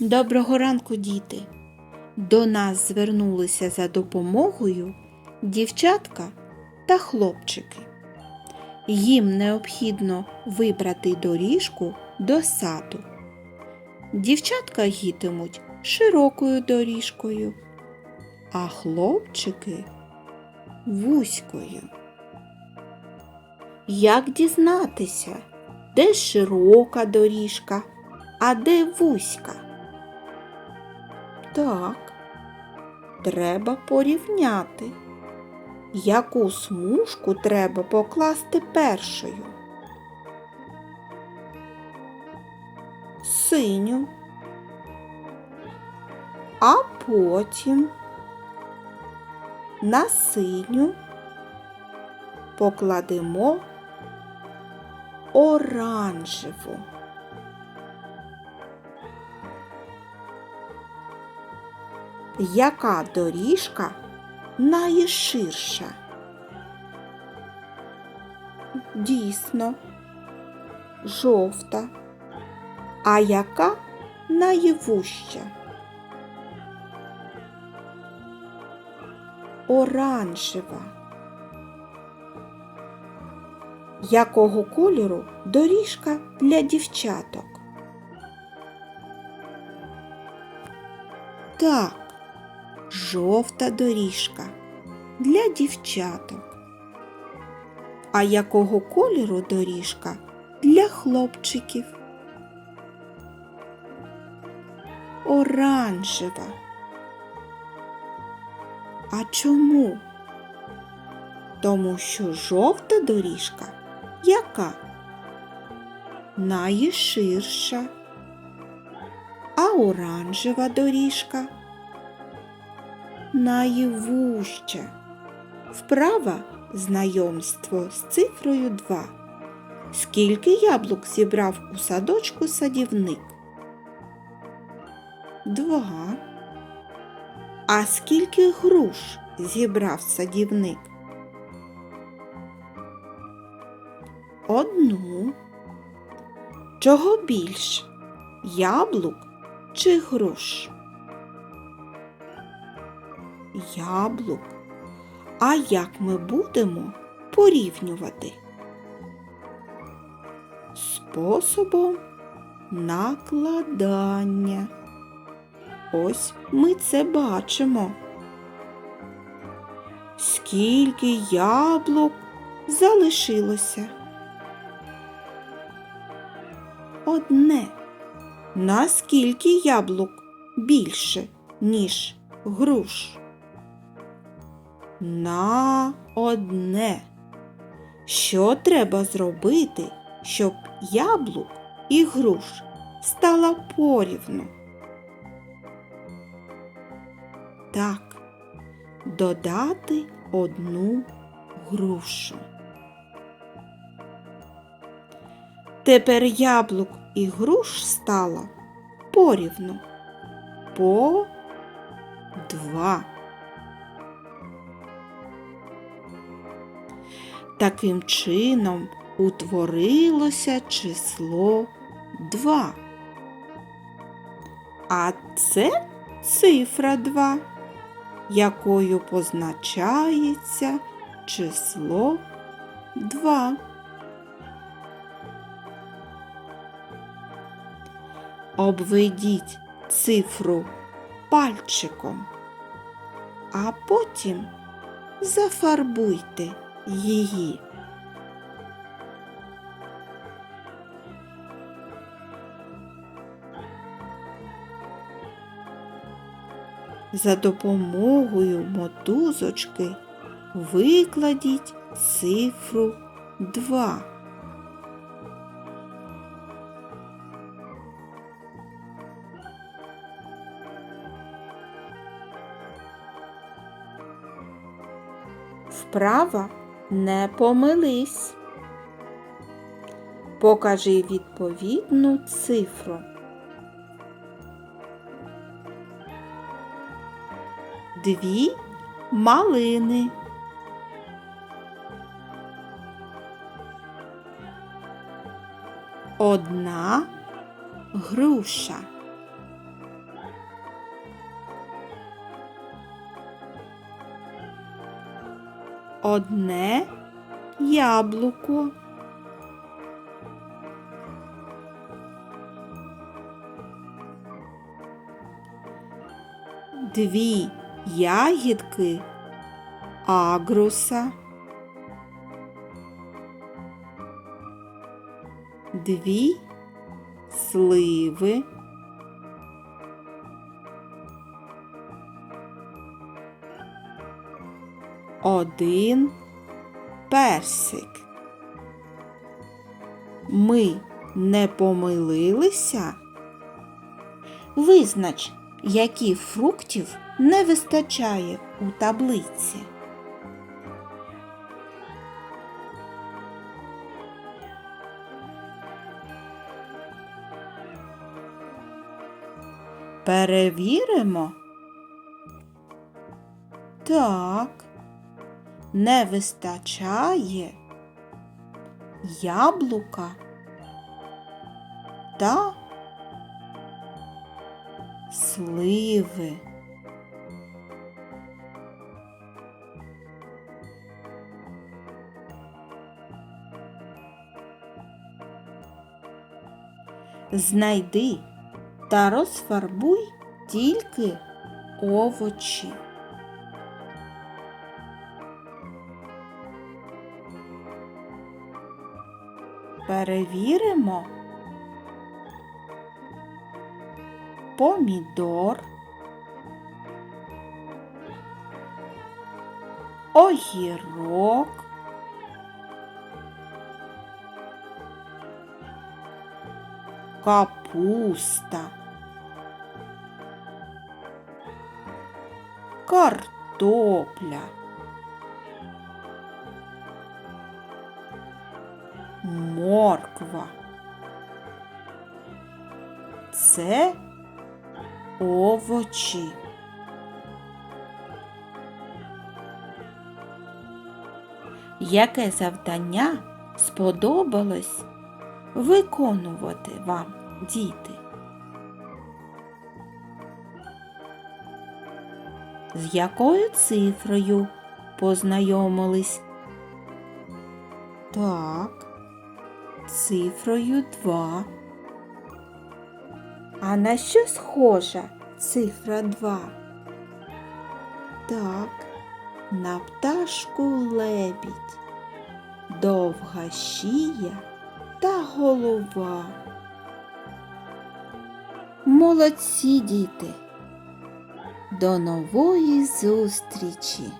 Доброго ранку, діти! До нас звернулися за допомогою дівчатка та хлопчики. Їм необхідно вибрати доріжку до саду. Дівчатка їдемуть широкою доріжкою, а хлопчики вузькою. Як дізнатися, де широка доріжка, а де вузька? Так, треба порівняти, яку смужку треба покласти першою. Синю, а потім на синю покладемо оранжеву. Яка доріжка найширша? Дійсно, жовта. А яка найвужча? Оранжева. Якого кольору доріжка для дівчаток? Так, жовта доріжка для дівчаток. А якого кольору доріжка для хлопчиків? Оранжева. А чому? Тому що жовта доріжка яка? Найширша. А оранжева доріжка найвужча. Вправа знайомство з цифрою 2. Скільки яблук зібрав у садочку садівник? Два. А скільки груш зібрав садівник? Одну. Чого більш? Яблук чи груш? Яблук. А як ми будемо порівнювати? Способом накладання. Ось ми це бачимо. Скільки яблук залишилося? Одне. Наскільки яблук більше, ніж груш? На одне. Що треба зробити, щоб яблук і груш стало порівну? Так, додати одну грушу. Тепер яблук і груш стало порівну. По два. Таким чином утворилося число 2. А це цифра 2, якою позначається число 2. Обведіть цифру пальчиком, а потім зафарбуйте її. За допомогою мотузочки викладіть цифру 2. Вправа не помились. Покажи відповідну цифру. Дві малини. Одна груша. Одне яблуко. Дві ягідки агруса. Дві сливи. Один персик. Ми не помилилися? Визнач, які фруктів не вистачає у таблиці. Перевіримо. Так, не вистачає яблука та сливи. Знайди та розфарбуй тільки овочі. Перевіримо. Помідор, огірок, капуста, картопля. Морква. Це овочі. Яке завдання сподобалось виконувати вам, діти? З якою цифрою познайомились? Так, цифрою 2. А на що схожа цифра 2? Так, на пташку лебідь, довга шия та голова. Молодці діти! До нової зустрічі!